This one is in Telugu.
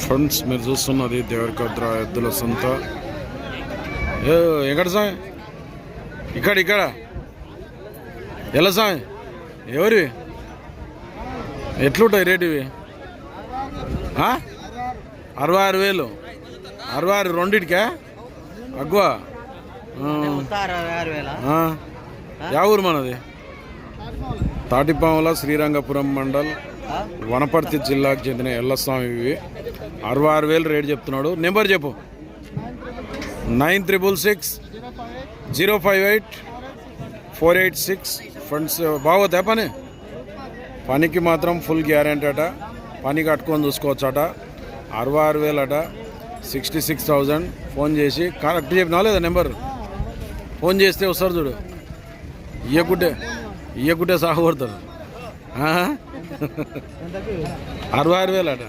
ఫ్రెండ్స్ మీరు చూస్తున్నది దేవరకద్ర ఎద్దుల సంత. ఏ ఎక్కడ సాయ్? ఇక్కడ ఇక్కడ. ఎలా సాయ్? ఎవరి ఎట్లుంటాయి రేటు ఇవి? అరవై ఆరు వేలు. అరవై ఆరు రెండింటికా? అగ్వ ఆ. యా ఊరు మనది? తాటిపాముల శ్రీరంగపురం మండల్. వనపర్తి జిల్లాకు చెందిన ఎల్లస్వామి ఇవి. అరవై ఆరు వేలు రేటు చెప్తున్నాడు. నెంబర్ చెప్పు. Nine triple six zero five eight four eight six. Friends బాగోతా పని? పనికి మాత్రం ఫుల్ గ్యారెంటీ అట. పని కట్టుకొని చూసుకోవచ్చట. అరవై ఆరు వేలు అట సిక్స్టీ సిక్స్ థౌజండ్. ఫోన్ చేసి కరెక్ట్ చెప్పినా లేదా నెంబర్? ఫోన్ చేస్తే వస్తారు చూడు. ఇయ్యకుంటే ఇయ్యకుంటే సాగు కొడతారు. అరవై ఆరు వేలు అట.